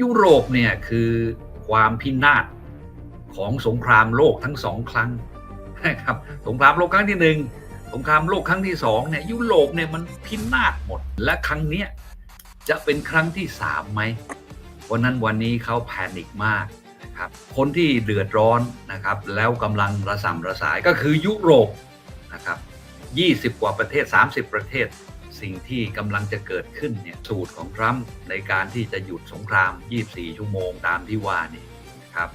ยุโรปเนี่ยคือความพินาศของสงครามโลกทั้งสองครั้งนะครับสงครามโลกครั้งที่หนึ่งสงครามโลกครั้งที่สองเนี่ยยุโรปเนี่ยมันพินาศหมด และครั้งเนี้ยจะเป็นครั้งที่สามไหมวันนั้นวันนี้เขาแพนิคมากนะครับคนที่เดือดร้อนนะครับแล้วกำลังระสำระสายก็คือยุโรปนะครับ20 กว่าประเทศ 30 ประเทศ สิ่งที่กำลังจะเกิดขึ้นเนี่ยสูตรของทรัมป์ในการที่จะหยุดสงคราม 24 ชั่วโมงตามที่ว่านี่นะครับ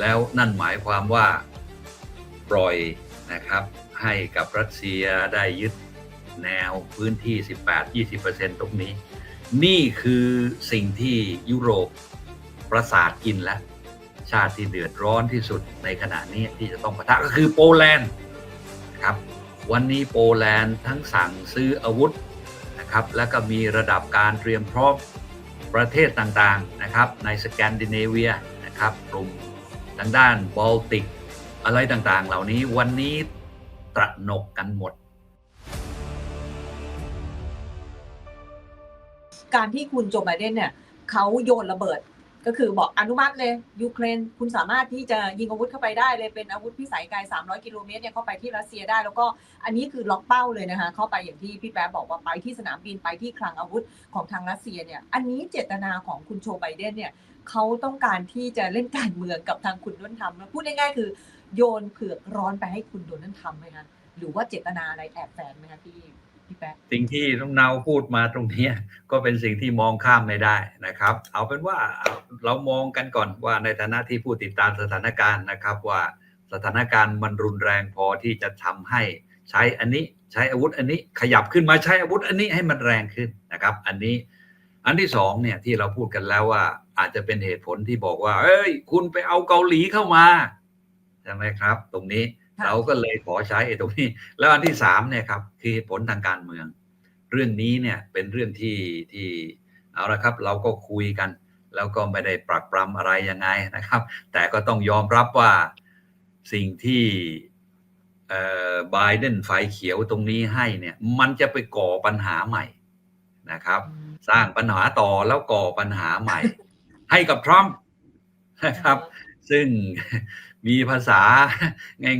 แล้วนั่นหมายความว่าปล่อยนะครับให้กับรัสเซียได้ยึดแนวพื้นที่ 18-20%ตรงนี้ นี่คือสิ่งที่ยุโรปประสาทกินแล้ว ชาติที่เดือดร้อนที่สุดในขณะนี้ที่จะต้องปะทะก็คือโปแลนด์ วันนี้โปแลนด์ทั้งสั่งซื้ออาวุธนะครับแล้วก็มีระดับการเตรียมพร้อมประเทศต่างๆนะครับในสแกนดิเนเวียนะครับกลุ่มทางด้านบอลติก อะไรต่างๆ เหล่านี้วันนี้ตระหนกกันหมด การที่คุณโจไบเดนเนี่ยเขาโยนระเบิด ก็คือบอกอนุมัติเลยยูเครนคุณสามารถที่จะยิงอาวุธเข้าไปได้เลยเป็นอาวุธพิสัยไกล 300 กิโลเมตรเนี่ยเข้าไปที่รัสเซียได้ แล้วก็อันนี้คือล็อกเป้าเลยนะคะ เข้าไปอย่างที่พี่แป๊บบอกว่าไปที่สนามบินไปที่คลังอาวุธของทางรัสเซียเนี่ยอันนี้เจตนาของคุณโจไบเดนเนี่ยเขาต้องการที่จะเล่นการเมืองกับทางคุณโดนัลด์ทรัมป์พูดง่ายๆคือโยนเผือกร้อนไปให้คุณโดนัลด์ทรัมป์ไหมคะหรือว่าเจตนาอะไรแอบแฝงไหมคะพี่ พี่แป๊บสิ่งที่น้องเนาพูดมาตรงนี้ก็เป็นสิ่งที่มองข้ามไม่ได้นะครับ เอาเป็นว่าเรามองกันก่อนว่าในฐานะที่ผู้ติดตามสถานการณ์นะครับ ว่าสถานการณ์มันรุนแรงพอที่จะทำให้ใช้อันนี้ใช้อาวุธอันนี้ขยับขึ้นมาใช้อาวุธอันนี้ให้มันแรงขึ้นนะครับ อันนี้อันที่สองเนี่ยที่เราพูดกันแล้วว่าอาจจะเป็นเหตุผลที่บอกว่า เอ้ย คุณไปเอาเกาหลีเข้ามาใช่ไหมครับ ตรงนี้ เราก็เลยขอใช้ไอ้ตรงนี้ แล้วอันที่สามเนี่ยครับคือเหตุผลทางการเมือง เรื่องนี้เนี่ยเป็นเรื่องที่ที่เอาละครับ เราก็คุยกัน แล้วก็ไม่ได้ปรักปรำอะไรยังไงนะครับ แต่ก็ต้องยอมรับว่าสิ่งที่เอ่อบไบเดนไฟเขียวตรงนี้ให้เนี่ยมันจะไปก่อปัญหาใหม่นะครับ สร้างปัญหาต่อแล้วก่อปัญหาใหม่ ให้กับทรัมป์นะครับ ซึ่ง มีภาษา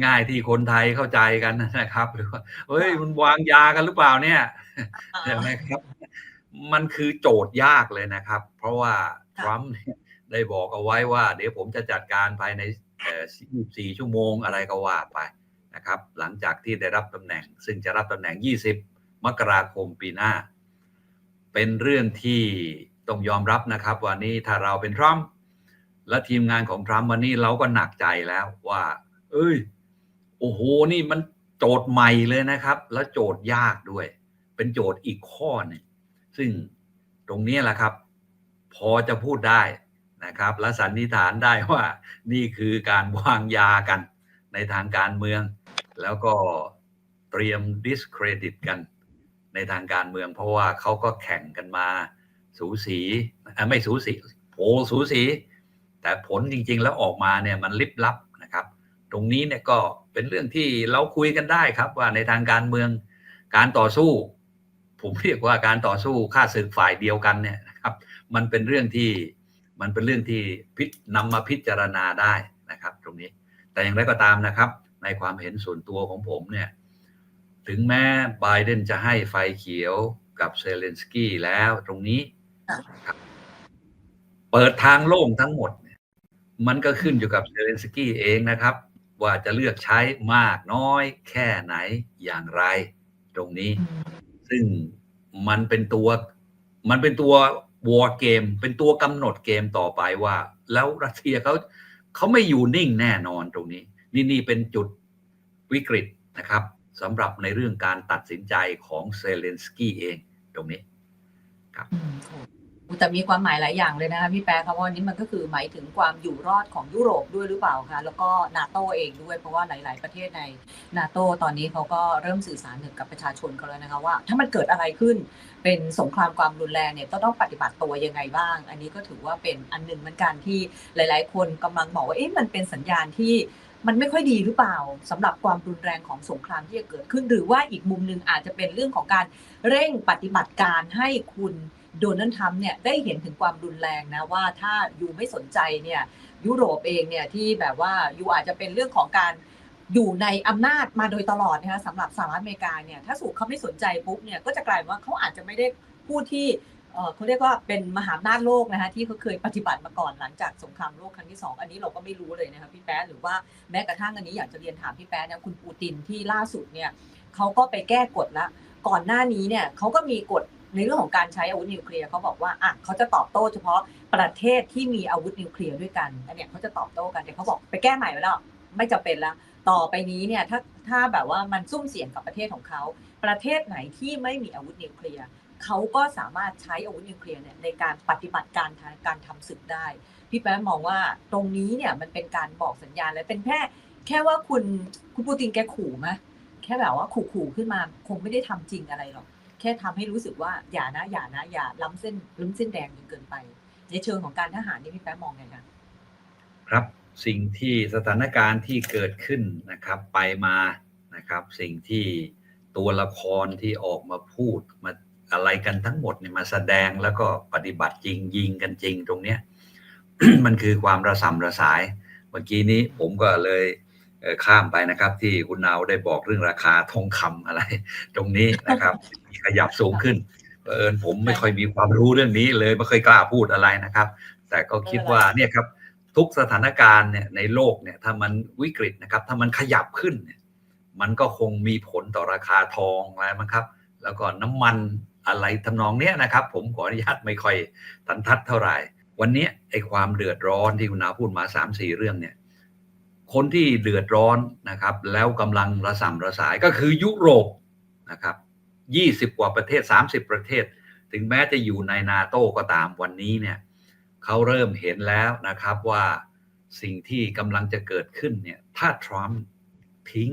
ง่าย ๆ ที่คนไทยเข้าใจกันนะครับ หรือว่าเฮ้ยมันวางยากันหรือเปล่าเนี่ยใช่ไหมครับ มันคือโจทย์ยากเลยนะครับ เพราะว่าทรัมป์เนี่ยได้บอกเอาไว้ว่า เดี๋ยวผมจะจัดการภายในเอ่อ24 ชั่วโมงอะไรก็ว่าไปนะครับ หลังจากที่ได้รับตำแหน่ง ซึ่งจะรับตำแหน่ง 20 มกราคมปีหน้า เป็นเรื่องที่ต้องยอมรับนะครับว่านี่ถ้าเราเป็นทรัมป์ และทีมงานของทรัมป์วันนี้เราก็หนักใจแล้วว่า เอ้ย โอ้โห นี่มันโจทย์ใหม่เลยนะครับ แล้วโจทย์ยากด้วย เป็นโจทย์อีกข้อหนึงซึ่งตรงนี้แหละครับ พอจะพูดได้นะครับ และสันนิษฐานได้ว่านี่คือการวางยากันในทางการเมือง แล้วก็เตรียม discredit กันในทางการเมือง เพราะว่าเขาก็แข่งกันมา สูสีไม่สูสีโผสูสี แต่ผลจริงๆแล้วออกมาเนี่ยมันลิบลับนะครับ ตรงนี้เนี่ยก็เป็นเรื่องที่เราคุยกันได้ครับว่าในทางการเมืองการต่อสู้ ผมเรียกว่าการต่อสู้ค่าศึกฝ่ายเดียวกันเนี่ยนะครับมันเป็นเรื่องที่มันเป็นเรื่องที่พิจนำมาพิจารณาได้นะครับ ตรงนี้แต่อย่างไรก็ตามนะครับ ในความเห็นส่วนตัวของผมเนี่ยถึงแม้ไบเดนจะให้ไฟเขียวกับเซเลนสกี้แล้วตรงนี้ เปิดทางโล่งทั้งหมด มันก็ขึ้นอยู่กับเซเลนสกี้เองนะครับ ว่าจะเลือกใช้มากน้อยแค่ไหนอย่างไร ตรงนี้ ซึ่งมันเป็นตัว มันเป็นตัววอ r เกม เป็นตัวกำหนดเกมต่อไปว่า แล้วรัสเซียเขาเขาไม่อยู่นิ่งแน่นอนตรงนี้ นี่นี่เป็นจุดวิกฤตนะครับสำหรับในเรื่องการตัดสินใจของเซเลนสกี้เองตรงนี้อืมโห แต่มีความหมายหลายอย่างเลยนะคะพี่แป๊ะครับว่านี้มันก็คือหมายถึงความอยู่รอดของยุโรปด้วยหรือเปล่าคะแล้วก็นาโตเองด้วยเพราะว่าหลาย ๆ ประเทศในนาโตตอนนี้เขาก็เริ่มสื่อสารถึงกับประชาชนเขาแล้วนะคะว่า ถ้ามันเกิดอะไรขึ้นเป็นสงครามความรุนแรงเนี่ยต้องปฏิบัติตัวยังไงบ้าง อันนี้ก็ถือว่าเป็นอันหนึ่งเหมือนกันที่หลาย ๆ คนกำลังบอกว่าเอ๊ะมันเป็นสัญญาณที่มันไม่ค่อยดีหรือเปล่าสำหรับความรุนแรงของสงครามที่จะเกิดขึ้น หรือว่าอีกมุมหนึ่งอาจจะเป็นเรื่องของการเร่งปฏิบัติการให้คุณ โดนัลด์ทรัมป์เนี่ยได้เห็นถึงความรุนแรงนะว่าถ้ายูไม่สนใจเนี่ยยุโรปเองเนี่ยที่แบบว่ายูอาจจะเป็นเรื่องของการอยู่ในอำนาจมาโดยตลอดนะคะสำหรับสหรัฐอเมริกาเนี่ยถ้าสูเขาไม่สนใจปุ๊บเนี่ยก็จะกลายว่าเขาอาจจะไม่ได้พูดที่เขาเรียกว่าเป็นมหาอำนาจโลกนะคะที่เขาเคยปฏิบัติมาก่อนหลังจากสงครามโลกครั้งที่สองอันนี้เราก็ไม่รู้เลยนะคะพี่แป๊ะหรือว่าแม้กระทั่งอันนี้อยากจะเรียนถามพี่แป๊ะเนี่ยคุณปูตินที่ล่าสุดเนี่ยเขาก็ไปแก้กฎละก่อนหน้านี้เนี่ยเขาก็มีกฎ ในเรื่องของการใช้อาวุธนิวเคลียร์เขาบอกว่าอะเขาจะตอบโต้เฉพาะประเทศที่มีอาวุธนิวเคลียร์ด้วยกันอันเนี้ยเขาจะตอบโต้กันแต่เขาบอกไปแก้ใหม่ไปแล้วไม่จำเป็นแล้วต่อไปนี้เนี่ยถ้าถ้าแบบว่ามันซุ่มเสี่ยงกับประเทศของเขา ประเทศไหนที่ไม่มีอาวุธนิวเคลียร์เขาก็สามารถใช้อาวุธนิวเคลียร์เนี่ยในการปฏิบัติการทางการทำศึกได้ พี่แป๊ะมองว่าตรงนี้เนี่ยมันเป็นการบอกสัญญาณและเป็นแค่แค่ว่าคุณคุณปูตินแกขู่ไหมแค่แบบว่าขู่ขู่ขึ้นมาคงไม่ได้ทำจริงอะไรหรอก ค่ทำให้รู้สึกว่าอย่านะอย่านะอย่าล้ำเส้นล้ำเส้นแดงจนเกินไป ในเชิงของการทหารนี่พี่แป๊ะมองไงคะครับสิ่งที่สถานการณ์ที่เกิดขึ้นนะครับไปมานะครับ สิ่งที่ตัวละครที่ออกมาพูดมาอะไรกันทั้งหมดเนี่ยมาแสดงแล้วก็ปฏิบัติจริงยิงกันจริงตรงเนี้ยมันคือความระสำระสาย เมื่อกี้นี้ผมก็เลย ข้ามไปนะครับ ที่คุณนาวได้บอกเรื่องราคาทองคำอะไร ตรงนี้นะครับขยับสูงขึ้นเผอิญผมไม่ค่อยมีความรู้เรื่องนี้เลยไม่เคยกล้าพูดอะไรนะครับ แต่ก็คิดว่าเนี่ยครับทุกสถานการณ์เนี่ยในโลกเนี่ยถ้ามันวิกฤตนะครับ ถ้ามันขยับขึ้นเนี่ยมันก็คงมีผลต่อราคาทองอะไรมั้งครับ แล้วก็น้ำมันอะไรทำนองเนี้ยนะครับ ผมขออนุญาตไม่ค่อยทันทัดเท่าไหร่ วันเนี้ยไอ้ความเดือดร้อนที่คุณนาพูดมาสามสี่เรื่องเนี่ย คนที่เดือดร้อนนะครับ แล้วกำลังระส่ำระสายก็คือยุโรปนะครับยี่สิบกว่าประเทศสามสิบประเทศ ถึงแม้จะอยู่ในนาโต้ก็ตามวันนี้เนี่ยเขาเริ่มเห็นแล้วนะครับว่าสิ่งที่กำลังจะเกิดขึ้นเนี่ยถ้าทรัมป์ทิ้ง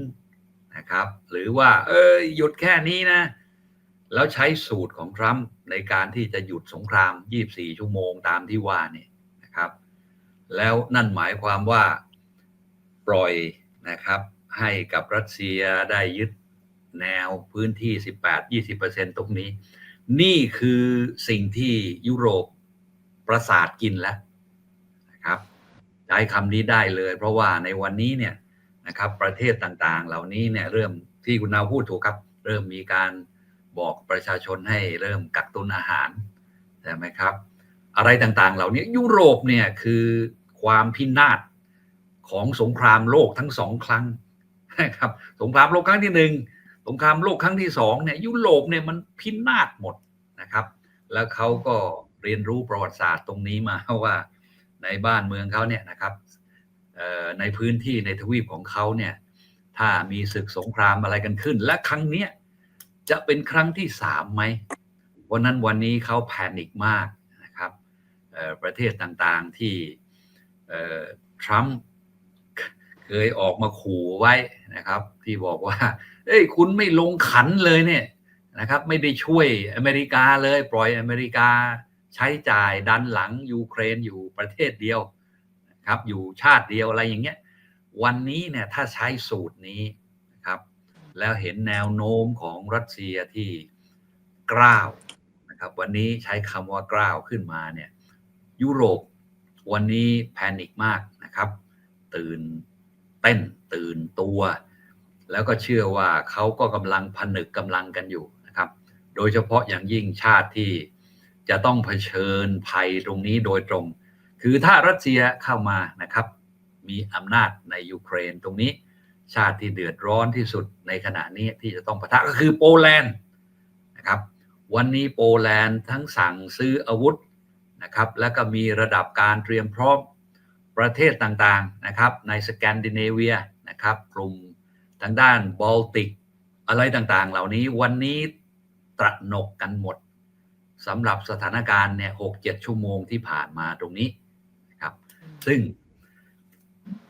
นะครับ หรือว่าเออหยุดแค่นี้นะ แล้วใช้สูตรของทรัมป์ในการที่จะหยุดสงคราม 24 ชั่วโมงตามที่ว่านี่นะครับ แล้วนั่นหมายความว่า ปล่อยนะครับให้กับรัสเซียได้ยึดแนวพื้นที่ 18-20%ตรงนี้ นี่คือสิ่งที่ยุโรปประสาทกินแล้วนะครับใช้คำนี้ได้เลย เพราะว่าในวันนี้เนี่ยนะครับประเทศต่างๆ เหล่านี้เนี่ยเริ่มที่คุณนาวพูดถูกครับ เริ่มมีการบอกประชาชนให้เริ่มกักตุนอาหารใช่ไหมครับ อะไรต่างๆ เหล่านี้ยุโรปเนี่ยคือความพินาศ ของสงครามโลกทั้งสองครั้งนะครับสงครามโลกครั้งที่หนึ่งสงครามโลกครั้งที่สองเนี่ยยุโรปเนี่ยมันพินาศหมดนะครับ แล้วเขาก็เรียนรู้ประวัติศาสตร์ตรงนี้มาว่าในบ้านเมืองเขาเนี่ยนะครับในพื้นที่ในทวีปของเขาเนี่ยถ้ามีศึกสงครามอะไรกันขึ้น และครั้งเนี้ยจะเป็นครั้งที่สามไหมวันนั้นวันนี้เขาแพนิคมากนะครับประเทศต่างๆที่ทรัมป์ เคยออกมาขู่ไว้นะครับ ที่บอกว่า เอ้ยคุณไม่ลงขันเลยเนี่ยนะครับ ไม่ได้ช่วยอเมริกาเลยปล่อยอเมริกาใช้จ่ายดันหลังยูเครนอยู่ประเทศเดียวครับ อยู่ชาติเดียวอะไรอย่างเงี้ยวันนี้เนี่ยถ้าใช้สูตรนี้นะครับ แล้วเห็นแนวโน้มของรัสเซียที่กล้าวนะครับ วันนี้ใช้คำว่ากล้าวขึ้นมาเนี่ยยุโรปวันนี้แพนิคมากนะครับ ตื่น เต้นตื่นตัว แล้วก็เชื่อว่าเขาก็กำลังผนึกกำลังกันอยู่นะครับ โดยเฉพาะอย่างยิ่งชาติที่จะต้องเผชิญภัยตรงนี้โดยตรง คือถ้ารัสเซียเข้ามานะครับ มีอำนาจในยูเครนตรงนี้ ชาติที่เดือดร้อนที่สุดในขณะนี้ที่จะต้องปะทะก็คือโปแลนด์นะครับ วันนี้โปแลนด์ทั้งสั่งซื้ออาวุธนะครับ แล้วก็มีระดับการเตรียมพร้อม ประเทศต่างๆนะครับในสแกนดิเนเวียนะครับกลุ่มทางด้านบอลติก อะไรต่างๆ เหล่านี้วันนี้ตระหนกกันหมดสำหรับสถานการณ์เนี่ยหกเจ็ดชั่วโมงที่ผ่านมาตรงนี้นะครับ ซึ่ง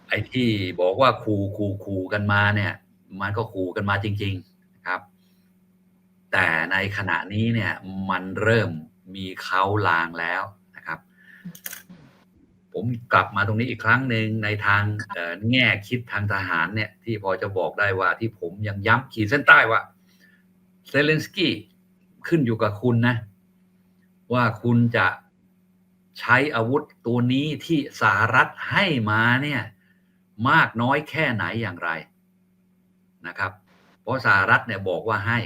ไอ้ที่บอกว่าคูคูคูกันมาเนี่ย มันก็คูกันมาจริง ๆนะครับ แต่ในขณะนี้เนี่ยมันเริ่มมีเขาลางแล้วนะครับ ผมกลับมาตรงนี้อีกครั้งหนึ่งในทางแง่คิดทางทหารเนี่ย ที่พอจะบอกได้ว่าที่ผมยังย้ำขีดเส้นใต้ว่าเซเลนสกี้ขึ้นอยู่กับคุณนะ ว่าคุณจะใช้อาวุธตัวนี้ที่สหรัฐให้มาเนี่ย มากน้อยแค่ไหนอย่างไรนะครับ เพราะสหรัฐเนี่ยบอกว่าให้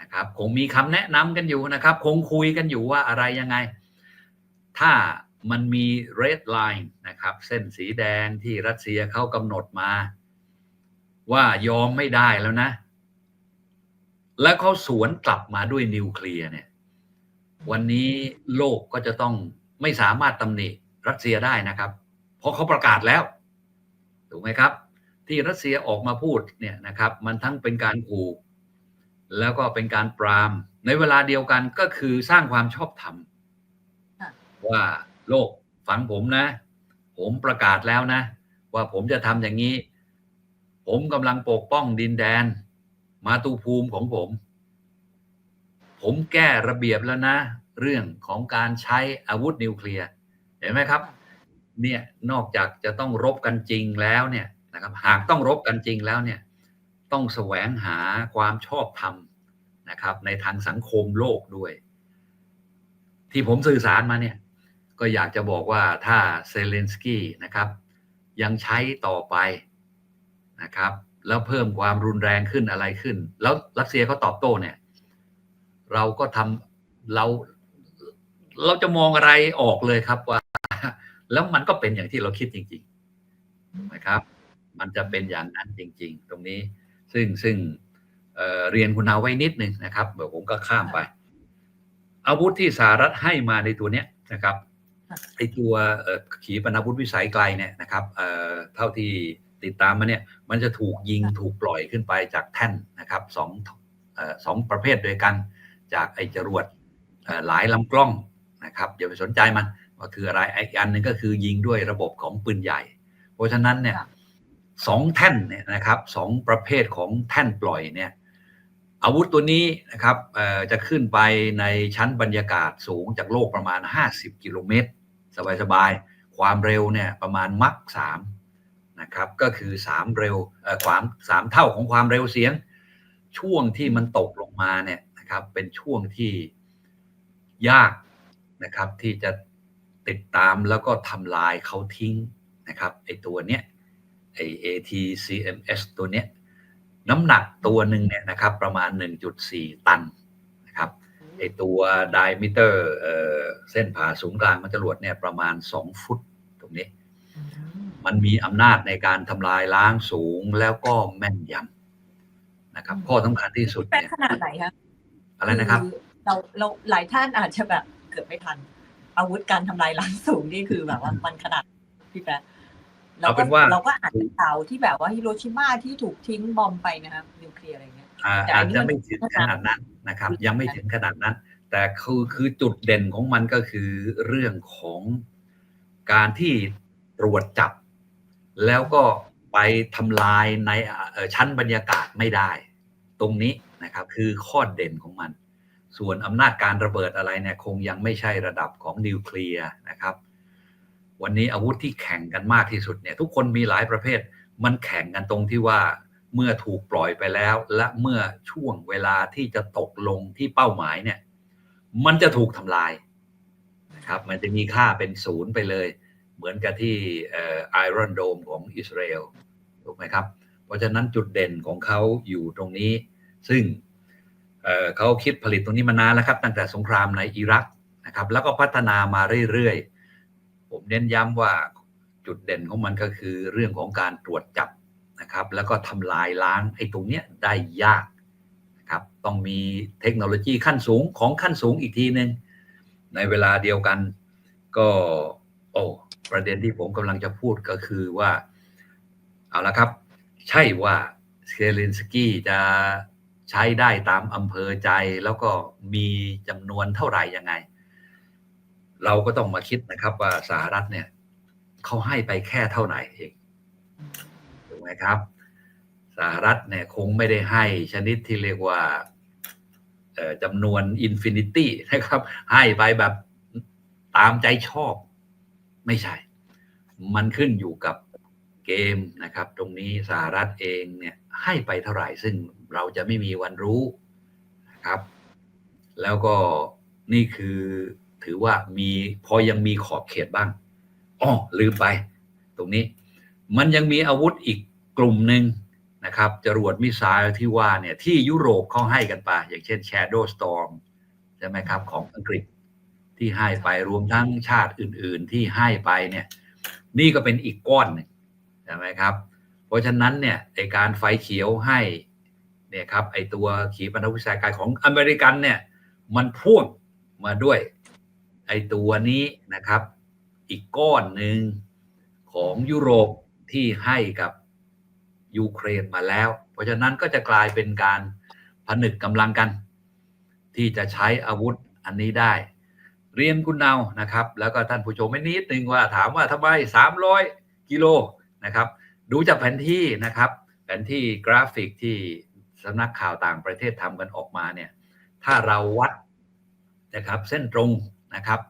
นะครับ คงมีคำแนะนำกันอยู่นะครับ คงคุยกันอยู่ว่าอะไรยังไง ถ้า มันมี red line นะครับ เส้นสีแดงที่รัสเซียเขากำหนดมา ว่ายอมไม่ได้แล้วนะ แล้วเขาสวนกลับมาด้วยนิวเคลียร์เนี่ย วันนี้โลกก็จะต้องไม่สามารถตำหนิรัสเซียได้นะครับ เพราะเขาประกาศแล้ว ถูกไหมครับ ที่รัสเซียออกมาพูดเนี่ยนะครับ มันทั้งเป็นการขู่แล้วก็เป็นการปราม ในเวลาเดียวกันก็คือสร้างความชอบธรรมค่ะว่า โลกฟังผมนะ ผมประกาศแล้วนะ ว่าผมจะทำอย่างนี้ ผมกำลังปกป้องดินแดน มาตูภูมิของผม ผมแก้ระเบียบแล้วนะ เรื่องของการใช้อาวุธนิวเคลียร์เห็นไหมครับ เนี่ยนอกจากจะต้องรบกันจริงแล้วเนี่ยนะครับหากต้องรบกันจริงแล้วเนี่ยต้องแสวงหาความชอบธรรมนะครับ ในทางสังคมโลกด้วย ที่ผมสื่อสารมาเนี่ย ก็อยากจะบอกว่าถ้าเซเลนสกี้นะครับ ยังใช้ต่อไปนะครับ แล้วเพิ่มความรุนแรงขึ้นอะไรขึ้น แล้วรัสเซียเขาตอบโต้เนี่ย เราก็ทำเราเราจะมองอะไรออกเลยครับว่า แล้วมันก็เป็นอย่างที่เราคิดจริง ๆนะครับ มันจะเป็นอย่างนั้นจริง ๆ ตรงนี้ ซึ่งซึ่งเเรียนคุณนาไว้นิดนึงนะครับเดี๋ยวผมก็ข้ามไป อาวุธที่สหรัฐให้มาในตัวเนี้ยนะครับ ไอตัวเอ่อขีปนาวุธวิสัยไกลเนี่ยนะครับเอ่อเท่าที่ติดตามมาเนี่ยมันจะถูกยิงถูกปล่อยขึ้นไปจากแท่นนะครับสองเอ่อสองประเภทด้วยกันจากไอจรวดเอ่อหลายลำกล้องนะครับอย่าไปสนใจมันว่าคืออะไรไออีกอันหนึงก็คือยิงด้วยระบบของปืนใหญ่ เพราะฉะนั้นเนี่ยค่ะสองแท่นเนี่ยนะครับสองประเภทของแท่นปล่อยเนี่ยอาวุธตัวนี้นะครับเอ่อจะขึ้นไปในชั้นบรรยากาศสูงจากโลกประมาณ 50 กิโลเมตร สบายๆ ความเร็วเนี่ยประมาณมักสามนะครับก็คือ 3 เร็วเอ่อความสามเท่าของความเร็วเสียง ช่วงที่มันตกลงมาเนี่ยนะครับเป็นช่วงที่ยากนะครับที่จะติดตามแล้วก็ทำลายเขาทิ้งนะครับไอตัวเนี้ยไอ ATCMS ตัวเนี้ยน้ำหนักตัวหนึ่งเนี่ยนะครับประมาณ 1.4 ตันนะครับไอตัว diameter เอ่อเส้นผ่าศูนย์กลางมันจรวดเนี่ยประมาณ 2 ฟุตตรงนี้ มันมีอำนาจในการทำลายล้างสูงแล้วก็แม่นยำนะครับ ข้อสำคัญที่สุดแป๊ะเนี่ยขนาดไหนคะอะไรนะครับอเราเราหลายท่านอาจจะแบบเกือบไม่ทัน อาวุธการทำลายล้างสูงนี่คือแบบว่ามันขนาดพี่แป๊ะเราเอาเป็ก็นว่าเราก็อ่านข่าวที่แบบว่าฮิโรชิมาที่ถูกทิ้งบอมไปนะครับนิวเคลียร์อะไรเงี้ยอ่าแต่อัอาจนนี้จะมันไม่ถึงขนาดนั้น นะครับมันยังไม่ถึงขนาดนั้น แต่คือคือจุดเด่นของมันก็คือเรื่องของการที่ตรวจจับ แล้วก็ไปทำลายในเอ่อชั้นบรรยากาศไม่ได้ ตรงนี้นะครับคือข้อเด่นของมัน ส่วนอำนาจการระเบิดอะไรเนี่ยคงยังไม่ใช่ระดับของนิวเคลียร์นะครับ วันนี้อาวุธที่แข่งกันมากที่สุดเนี่ยทุกคนมีหลายประเภท มันแข่งกันตรงที่ว่า เมื่อถูกปล่อยไปแล้ว และเมื่อช่วงเวลาที่จะตกลงที่เป้าหมายเนี่ย มันจะถูกทำลายนะครับ มันจะมีค่าเป็นศูนย์ไปเลย เหมือนกับที่ไอรอนโดมของอิสราเอลถูกไหมครับ เพราะฉะนั้นจุดเด่นของเขาอยู่ตรงนี้ ซึ่งเเขาคิดผลิตตรงนี้มานานแล้วครับ ตั้งแต่สงครามในอิรักนะครับ แล้วก็พัฒนามาเรื่อยๆ ผมเน้นย้ำว่าจุดเด่นของมันก็คือเรื่องของการตรวจจับ นะครับแล้วก็ทำลายล้างไอ้ตรงเนี้ยได้ยากนะครับต้องมีเทคโนโลยีขั้นสูงของขั้นสูงอีกทีหนึ่งในเวลาเดียวกันก็โอ้ประเด็นที่ผมกำลังจะพูดก็คือว่า เอาละครับ ใช่ว่าเซเลนสกี้จะใช้ได้ตามอำเภอใจแล้วก็มีจำนวนเท่าไหร่ยังไง เราก็ต้องมาคิดนะครับว่าสหรัฐเนี่ยเขาให้ไปแค่เท่าไหร่เอง ไหมครับสหรัฐเนี่ยคงไม่ได้ให้ชนิดที่เรียกว่าจำนวนอินฟินิตี้นะครับ ให้ไปแบบตามใจชอบ ไม่ใช่ มันขึ้นอยู่กับเกมนะครับ ตรงนี้สหรัฐเองเนี่ยให้ไปเท่าไหร่ ซึ่งเราจะไม่มีวันรู้นะครับ แล้วก็นี่คือถือว่ามีพอยังมีขอบเขตบ้างอ๋อลืมไป ตรงนี้ มันยังมีอาวุธอีก กลุ่มหนึ่งนะครับจรวดมิสไซล์ที่ว่าเนี่ยที่ยุโรปเขาให้กันไป อย่างเช่น Shadow Storm ใช่ไหมครับของอังกฤษที่ให้ไปรวมทั้งชาติอื่น ๆ ที่ให้ไปเนี่ยนี่ก็เป็นอีกก้อนหนึ่งใช่ไหมครับ เพราะฉะนั้นเนี่ยไอการไฟเขียวให้เนี่ยครับไอตัวขีปนาวุธวิสัยกายของอเมริกันเนี่ยมันพ่วงมาด้วยไอตัวนี้นะครับ อีกก้อนหนึ่งของยุโรปที่ให้กับ ยูเครนมาแล้ว เพราะฉะนั้นก็จะกลายเป็นการผนึกกำลังกัน ที่จะใช้อาวุธอันนี้ได้ เรียนคุณเนานะครับ แล้วก็ท่านผู้ชมไม่นิดนึงว่าถามว่าทำไม 300 กิโลนะครับ ดูจากแผนที่นะครับ แผนที่กราฟิกที่สำนักข่าวต่างประเทศทำกันออกมาเนี่ยถ้าเราวัดนะครับเส้นตรงนะครับ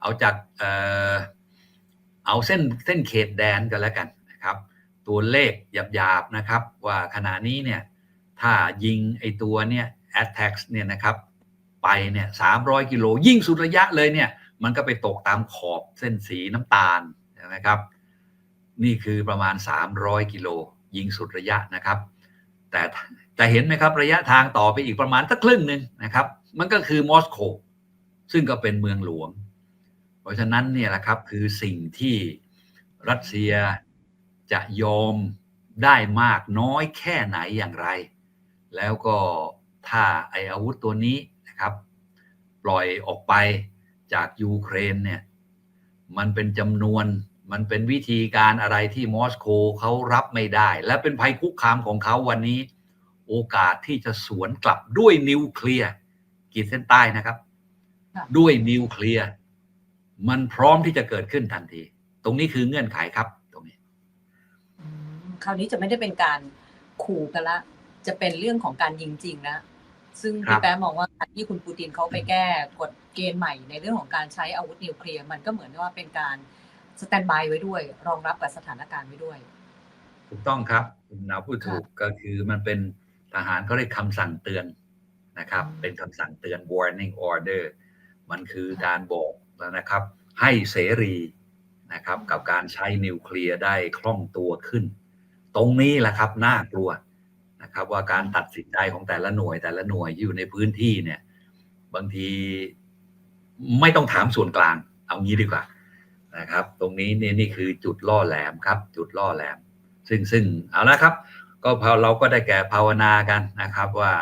เอาจากเอ่อเอาเส้นเส้นเขตแดนกันแล้วกัน ตัวเลขหยาบๆนะครับ ว่าขณะนี้เนี่ยถ้ายิงไอตัวเนี่ย attacks เนี่ยนะครับไปเนี่ย300กิโลยิ่งสุดระยะเลยเนี่ยมันก็ไปตกตามขอบเส้นสีน้ำตาลใช่ไหมครับ นี่คือประมาณ 300 กิโลยิงสุดระยะนะครับ แต่แต่เห็นไหมครับระยะทางต่อไปอีกประมาณสักครึ่งหนึ่งนะครับ มันก็คือมอสโกซึ่งก็เป็นเมืองหลวง เพราะฉะนั้นเนี่ยแหละครับคือสิ่งที่รัสเซีย จะยอมได้มากน้อยแค่ไหนอย่างไร แล้วก็ถ้าไออาวุธตัวนี้นะครับ ปล่อยออกไปจากยูเครนเนี่ยมันเป็นจำนวนมันเป็นวิธีการอะไรที่มอสโกเขารับไม่ได้ และเป็นภัยคุกคามของเขาวันนี้ โอกาสที่จะสวนกลับด้วยนิวเคลียร์กีดเส้นใต้นะครับค่ะด้วยนิวเคลียร์มันพร้อมที่จะเกิดขึ้นทันที ตรงนี้คือเงื่อนไขครับตรงนี้อืม คราวนี้จะไม่ได้เป็นการขู่กันละ จะเป็นเรื่องของการยิงจริงนะซึ่งครัพี่บแป๊ะมองว่าการที่คุณปูตินเขาไปแก้กฎเกณฑ์ใหม่ในเรื่องของการใช้อาวุธนิวเคลียร์มันก็เหมือนว่าเป็นการสแตนบายไว้ด้วย รองรับกับสถานการณ์ไว้ด้วย ถูกต้องครับคุณนาวพูดถูกก็คือมันเป็นทหารเขาเรียกคำสั่งเตือนนะครับอืมเป็นคำสั่งเตือน warning order มันคือการบอกแล้วนะครับ ให้เสรีนะครับ กับการใช้นิวเคลียร์ได้คล่องตัวขึ้น ตรงนี้แหละครับน่ากลัวนะครับ ว่าการตัดสินใจของแต่ละหน่วย แต่ละหน่วยที่อยู่ในพื้นที่เนี่ย บางทีไม่ต้องถามส่วนกลาง เอางี้ดีกว่านะครับ ตรงนี้นี่นี่คือจุดล่อแหลมครับ จุดล่อแหลม ซึ่งซึ่งเอาละครับ ก็พอเราก็ได้แก่ภาวนากันนะครับว่า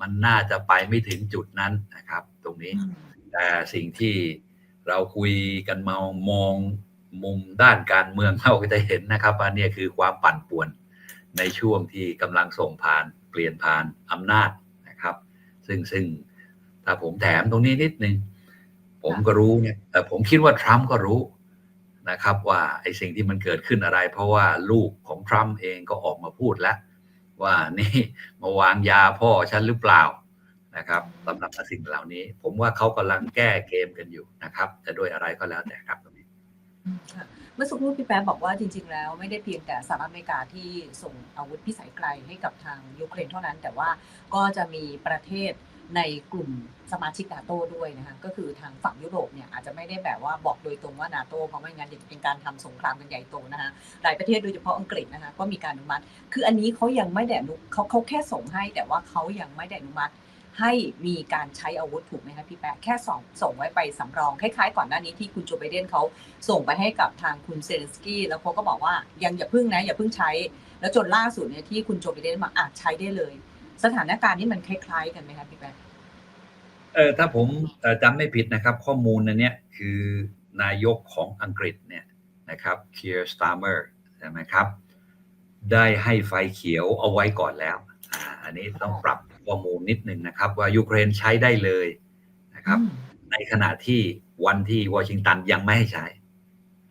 มันน่าจะไปไม่ถึงจุดนั้นนะครับ ตรงนี้แต่สิ่งที่เราคุยกันมามอง มุมด้านการเมืองเราก็จะเห็นนะครับว่านี่คือความปั่นป่วนในช่วงที่กำลังส่งผ่านเปลี่ยนผ่านอำนาจนะครับ ซึ่งซึ่งถ้าผมแถมตรงนี้นิดนึง ผมก็รู้เนี่ยแต่ผมคิดว่าทรัมป์ก็รู้นะครับว่าไอ้สิ่งที่มันเกิดขึ้นอะไร เพราะว่าลูกของทรัมป์เองก็ออกมาพูดแล้ว ว่านี่มาวางยาพ่อฉันหรือเปล่านะครับสำหรับสิ่งเหล่านี้ ผมว่าเขากำลังแก้เกมกันอยู่นะครับ จะด้วยอะไรก็แล้วแต่ครับตรงนี้ เมื่อสักครู่พี่แป๊ะบอกว่าจริง ๆ แล้วไม่ได้เพียงแต่สหรัฐอเมริกาที่ส่งอาวุธพิสัยไกลให้กับทางยูเครนเท่านั้น แต่ว่าก็จะมีประเทศในกลุ่มสมาชิกนาโตด้วยนะคะก็คือทางฝั่งยุโรปเนี่ยอาจจะไม่ได้แบบว่าบอกโดยตรงว่านาโตเพราะไม่งั้นเดี๋ยวจะเป็นการทำสงครามกันใหญ่โตนะคะหลายประเทศโดยเฉพาะอังกฤษนะคะก็มีการอนุมัติ คืออันนี้เขายังไม่ได้อนุเขาเขาแค่ส่งให้แต่ว่าเขายังไม่ได้อนุมัติ ให้มีการใช้อาวุธถูกไหมคะพี่แป๊ะแค่ส่งส่งไว้ไปสำรองคล้ายๆก่อนหน้านี้ที่คุณโจไบเดนเขาส่งไปให้กับทางคุณเซเลนสกี้แล้วเขาก็บอกว่ายังอย่าพึ่งนะอย่าพึ่งใช้ แล้วจนล่าสุดเนี่ยที่คุณโจไบเดนมาอาจใช้ได้เลย สถานการณ์นี้มันคล้ายๆ กันไหมคะพี่แป๊ะเออถ้าผมจำไม่ผิดนะครับ ข้อมูลอันเนี้ยคือนายกของอังกฤษเนี่ยนะครับเคียร์สตาร์เมอร์ใช่ไหมครับได้ให้ไฟเขียวเอาไว้ก่อนแล้ว อันนี้ต้องปรับ ข้อมูลนิดหนึ่งนะครับ ว่ายูเครนใช้ได้เลยนะครับอืมในขณะที่วันที่วอชิงตันยังไม่ให้ใช้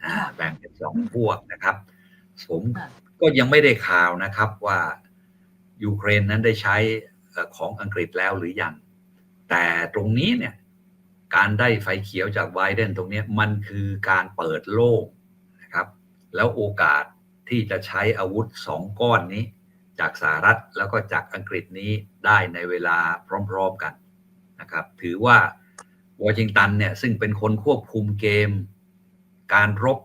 อ่าค่ะแบ่งเป็นสองพวกนะครับ ผมค่ะก็ยังไม่ได้ข่าวนะครับว่ายูเครนนั้นได้ใช้เอ่อของอังกฤษแล้วหรือยัง แต่ตรงนี้เนี่ยการได้ไฟเขียวจากไบเดนตรงเนี้ยมันคือการเปิดโลกนะครับ แล้วโอกาสที่จะใช้อาวุธสองก้อนนี้ จากสหรัฐแล้วก็จากอังกฤษนี้ได้ในเวลาพร้อมๆกันนะครับ ถือว่าวอชิงตันเนี่ยซึ่งเป็นคนควบคุมเกม การรบ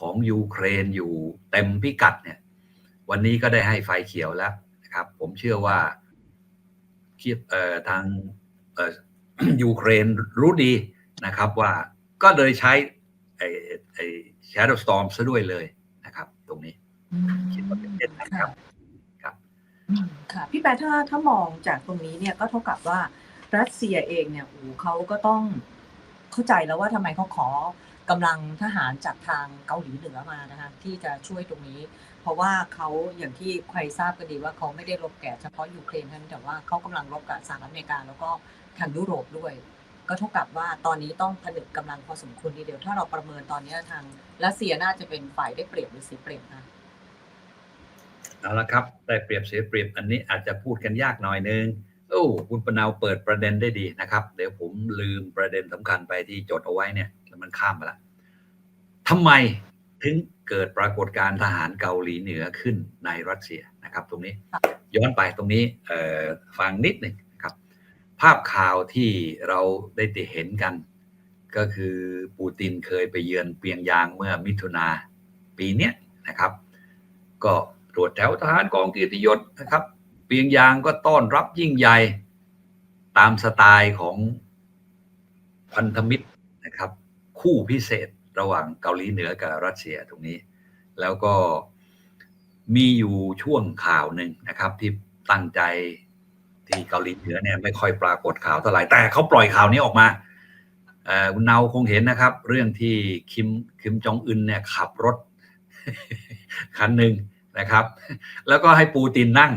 ของยูเครนอยู่เต็มพิกัดเนี่ย วันนี้ก็ได้ให้ไฟเขียวแล้วนะครับ ผมเชื่อว่าคิดเอ่อทางเอ่อยูเครนรู้ดีนะครับว่าก็เลยใช้ไอ้ไอ้ Shadow Storm ซะด้วยเลยนะครับ ตรงนี้อืมคิดว่าเป็นเด่นนะครับครับอืม ค่ะพี่แปรถ้าถ้ามองจากตรงนี้เนี่ยก็เท่ากับว่ารัสเซียเองเนี่ยโอ้เขาก็ต้องเข้าใจแล้วว่าทำไมเขาขอกำลังทหารจากทางเกาหลีเหนือมานะคะที่จะช่วยตรงนี้ เพราะว่าเขาอย่างที่ใครทราบกันดีว่าเขาไม่ได้รบแก่เฉพาะยูเครนเท่านั้นแต่ว่าเขากำลังรบกับสหรัฐอเมริกาแล้วก็ทางยุโรปด้วย ก็เท่ากับว่าตอนนี้ต้องผนึกกำลังพอสมควรทีเดียวถ้าเราประเมินตอนนี้ทางรัสเซียน่าจะเป็นฝ่ายได้เปรียบหรือเสียเปรียบนะ เอาละครับได้เปรียบเสียเปรียบอันนี้อาจจะพูดกันยากหน่อยนึงโอ้คุณปนาวเปิดประเด็นได้ดีนะครับ เดี๋ยวผมลืมประเด็นสำคัญไปที่จดเอาไว้เนี่ยแล้วมันข้ามไปละทำไมถึงเกิดปรากฏการณ์ทหารเกาหลีเหนือขึ้นในรัสเซียนะครับ ตรงนี้ย้อนไปตรงนี้ฟังนิดหนึ่งนะครับ ภาพข่าวที่เราได้ติเห็นกัน ก็คือปูตินเคยไปเยือนเปียงยางเมื่อมิถุนาปีเนี้ยนะครับ ก็ ตรวจแถวทหารกองเกียรติยศนะครับ เปียงยางก็ต้อนรับยิ่งใหญ่ตามสไตล์ของพันธมิตรนะครับ คู่พิเศษระหว่างเกาหลีเหนือกับรัสเซียตรงนี้ แล้วก็มีอยู่ช่วงข่าวหนึ่งนะครับ ที่ตั้งใจที่เกาหลีเหนือเนี่ยไม่ค่อยปรากฏข่าวเท่าไหร่แต่เขาปล่อยข่าวนี้ออกมาเออคุณเนาคงเห็นนะครับ เรื่องที่คิมคิมจองอึนเนี่ยขับรถคันหนึ่ง นะครับ แล้วก็ให้ปูตินนั่ง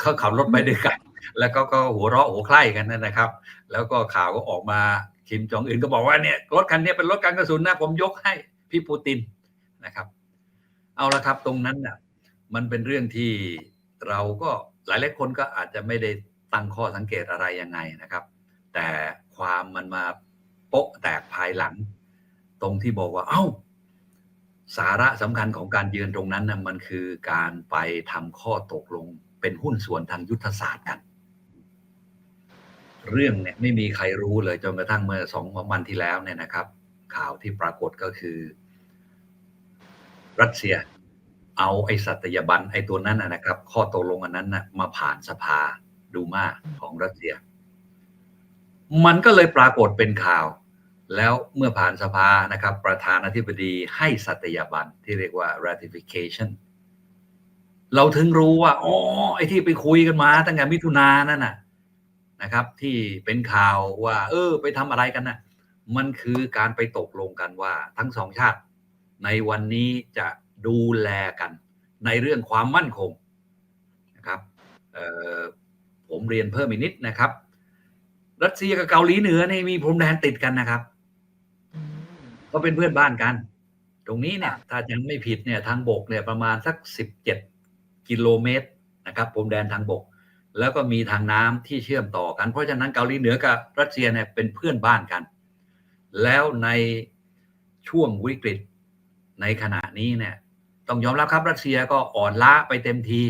เขาขับรถไปด้วยกัน แล้วก็ก็หัวเราะหัวใคร่กันนั่นนะครับ แล้วก็ข่าวก็ออกมาคิมจองอึนก็บอกว่าเนี่ยรถคันนี้เป็นรถการกระสุนนะผมยกให้พี่ปูตินนะครับ เอาละครับตรงนั้นน่ะมันเป็นเรื่องที่เราก็หลายหลายคนก็อาจจะไม่ได้ตั้งข้อสังเกตอะไรยังไงนะครับ แต่ความมันมาโป๊ะแตกภายหลัง ตรงที่บอกว่าเอ้า สาระสำคัญของการยืนตรงนั้นนะมันคือการไปทำข้อตกลงเป็นหุ้นส่วนทางยุทธศาสตร์กัน เรื่องเนี่ยไม่มีใครรู้เลยจนกระทั่งเมื่อสองวันที่แล้วเนี่ยนะครับ ข่าวที่ปรากฏก็คือ รัสเซีย เอาไอ้สัตยาบันไอ้ตัวนั้นนะนะครับ ข้อตกลงอันนั้นนะมาผ่านสภาดูมาของรัสเซีย มันก็เลยปรากฏเป็นข่าว แล้วเมื่อผ่านสภานะครับ ประธานาธิบดีให้สัตยาบันที่เรียกว่า ratification เราถึงรู้ว่า อ๋อ ไอ้ที่ไปคุยกันมาตั้งแต่มิถุนายนนั่นน่ะนะครับ ที่เป็นข่าวว่า เออ ไปทำอะไรกันน่ะ มันคือการไปตกลงกันว่า ทั้งสองชาติ ในวันนี้จะดูแลกัน ในเรื่องความมั่นคงนะครับออผมเรียนเพิ่มอีกนิดนะครับ รัสเซียกับเกาหลีเหนือนี่มีพรมแดนติดกันนะครับ ก็เป็นเพื่อนบ้านกัน ตรงนี้เนี่ยถ้ายังไม่ผิดเนี่ยทางบกเนี่ยประมาณสักสิบเจ็ดกิโลเมตรนะครับพรมแดนทางบก แล้วก็มีทางน้ำที่เชื่อมต่อกัน เพราะฉะนั้นเกาหลีเหนือกับรัสเซียเนี่ยเป็นเพื่อนบ้านกัน แล้วในช่วงวิกฤตในขณะนี้เนี่ยต้องยอมรับครับรัสเซียก็อ่อนล้าไปเต็มที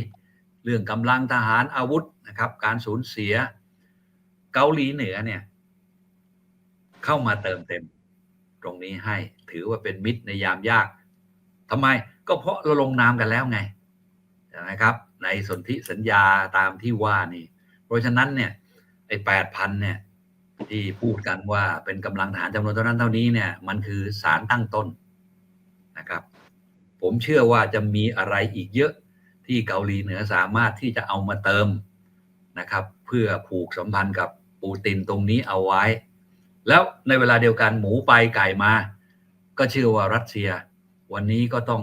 เรื่องกำลังทหารอาวุธนะครับ การสูญเสียเกาหลีเหนือเนี่ย เข้ามาเติมเต็ม ตรงนี้ให้ ถือว่าเป็นมิตรในยามยากทำไมก็เพราะเราลงนามกันแล้วไงใช่ไหมครับ ในสนธิสัญญาตามที่ว่านี่ เพราะฉะนั้นเนี่ยไอ้แปดพันเนี่ยที่พูดกันว่าเป็นกำลังทหารจำนวนเท่านั้นเท่านี้เนี่ย มันคือสารตั้งต้นนะครับ ผมเชื่อว่าจะมีอะไรอีกเยอะที่เกาหลีเหนือสามารถที่จะเอามาเติมนะครับ เพื่อผูกสัมพันธ์กับปูตินตรงนี้เอาไว้ แล้วในเวลาเดียวกันหมูไปไก่มา ก็เชื่อว่ารัสเซีย วันนี้ก็ต้อง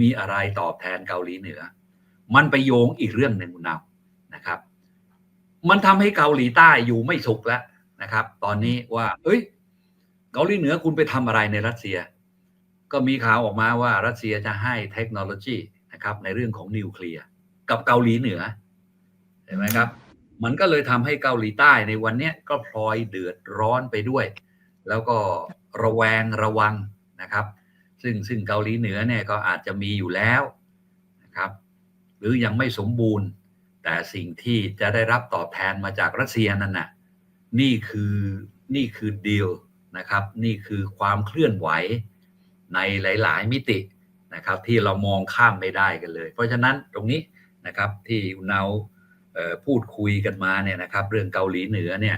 มีอะไรตอบแทนเกาหลีเหนือ มันไปโยงอีกเรื่องหนึ่งคุณนาวนะครับ มันทำให้เกาหลีใต้อยู่ไม่สุขแล้วนะครับ ตอนนี้ว่า เอ้ย เกาหลีเหนือคุณไปทำอะไรในรัสเซีย ก็มีข่าวออกมาว่ารัสเซียจะให้เทคโนโลยีนะครับ ในเรื่องของนิวเคลียร์กับเกาหลีเหนือเห็นไหมครับ มันก็เลยทำให้เกาหลีใต้ในวันนี้ก็พลอยเดือดร้อนไปด้วย แล้วก็ระแวงระวังนะครับ ซึ่งซึ่งเกาหลีเหนือเนี่ยก็อาจจะมีอยู่แล้วนะครับ หรือยังไม่สมบูรณ์ แต่สิ่งที่จะได้รับตอบแทนมาจากรัสเซียนั่นน่ะนี่คือนี่คือดีลนะครับ นี่คือความเคลื่อนไหวในหลาย ๆ มิตินะครับ ที่เรามองข้ามไม่ได้กันเลย เพราะฉะนั้นตรงนี้นะครับที่อุณเอา พูดคุยกันมาเนี่ยนะครับเรื่องเกาหลีเหนือเนี่ย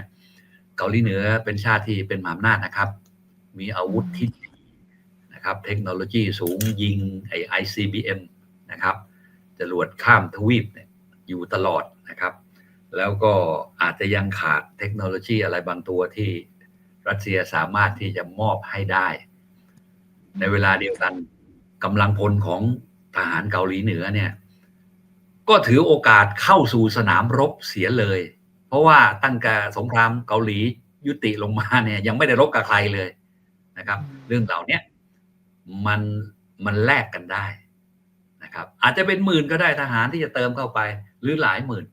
เกาหลีเหนือเป็นชาติที่เป็นมหาอำนาจนะครับ มีอาวุธที่ดีนะครับเทคโนโลยีสูงยิงไอ ICBM นะครับจรวดข้ามทวีปเนี่ยอยู่ตลอดนะครับ แล้วก็อาจจะยังขาดเทคโนโลยีอะไรบางตัวที่รัสเซียสามารถที่จะมอบให้ได้ ในเวลาเดียวกันกำลังพลของทหารเกาหลีเหนือเนี่ย ก็ถือโอกาสเข้าสู่สนามรบเสียเลย เพราะว่าตั้งแต่สงครามเกาหลียุติลงมาเนี่ยยังไม่ได้รบกับใครเลยนะครับ เรื่องเหล่าเนี้ยมันมันแลกกันได้นะครับ อาจจะเป็นหมื่นก็ได้ทหารที่จะเติมเข้าไป หรือหลายหมื่น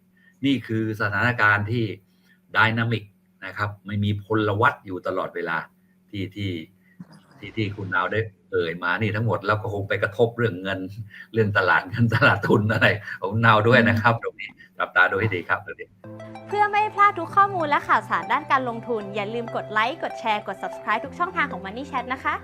นี่คือสถานการณ์ที่ดินามิกนะครับไม่มีพลวัตอยู่ตลอดเวลาที่ที่ที่ที่คุณนาวได้ เอ่ยมานี่ทั้งหมดแล้วก็คงไปกระทบเรื่องเงิน เรื่องตลาดเงินตลาดทุนอะไรของนาวด้วยนะครับตรงนี้จับตาดูให้ดีครับตรงนี้เพื่อไม่พลาดทุกข้อมูลและข่าวสารด้านการลงทุน อย่าลืมกดไลค์กดแชร์กด subscribe ทุกช่องทางของ Money Chat นะคะ